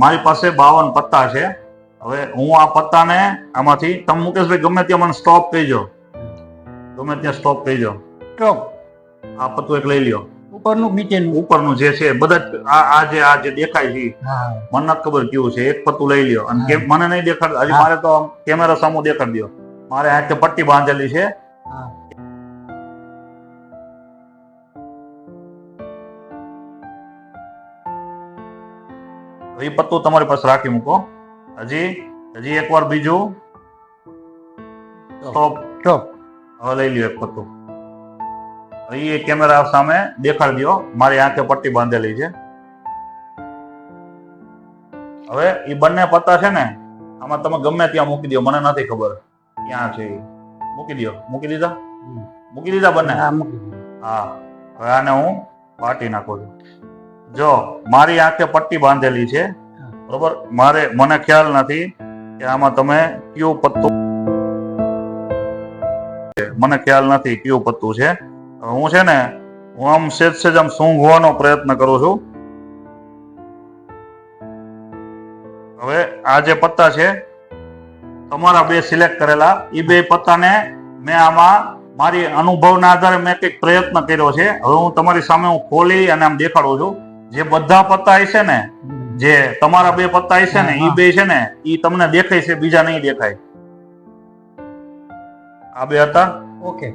મારી પાસે બાવન પત્તા છે. હવે હું આ પત્તાને આમાંથી તમે મુકેશભાઈ ગમે ત્યાં મને સ્ટોપ કહેજો. ગમે ત્યાં સ્ટોપ કહીજો. સ્ટોપ આ પત્તું એક લઈ લ્યો. ઉપરનું નીચેનું ઉપરનું જે છે બધા આ આ જે આ જે દેખાય છે મને નથી ખબર કેવું છે. એક પત્તું લઈ લ્યો. અને મને નહીં દેખાડ હજી મારે તો કેમેરા સામું દેખાડી દો મારે આ પટ્ટી બાંધેલી છે. એ પત્તું તમારી પાસે રાખી મૂકો. હજી હજી એકવાર બીજું. સ્ટોપ સ્ટોપ હવે લઈ લ્યો એક પત્તું. એ કેમેરા સામે દેખાડી દો મારી આંખે પટ્ટી બાંધેલી છે. હવે એ બંને પત્તા છે ને આમાં તમે ગમે ત્યાં મૂકી દો મને નથી ખબર ક્યાં છે મૂકી દો મૂકી દીધા? મૂકી દીધા બંને? હા હા. હવે આને હું પાટી નાખું છું. જો, મારી આંખે પટ્ટી બાંધેલી છે, બરોબર? મારે, મને ખ્યાલ નથી કે આમાં તમે કયું પત્તું. મને ખ્યાલ નથી કયું પત્તું છે. હું છે ને, હું આમ સેજ સેજ આમ સૂંઘવાનો પ્રયત્ન કરું છું. હવે, આ જે પત્તા છે, તમારા બે સિલેક્ટ કરેલા. એ બે પત્તાને મેં આમાં મારી અનુભવના આધારે મેં કંઈક પ્રયત્ન કર્યો છે. હવે હું તમારી સામે હું ખોલી અને આમ દેખાડું છું. જે બધા પત્તા હશે ને જે તમારા બે પત્તા હશે ને એ બે છે ને ઈ તમને દેખાય છે બીજા નહીં દેખાય. આ બે હતા? ઓકે.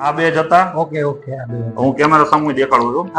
આ બે જ હતા? ઓકે ઓકે હું કેમેરા સામે દેખાડું છું.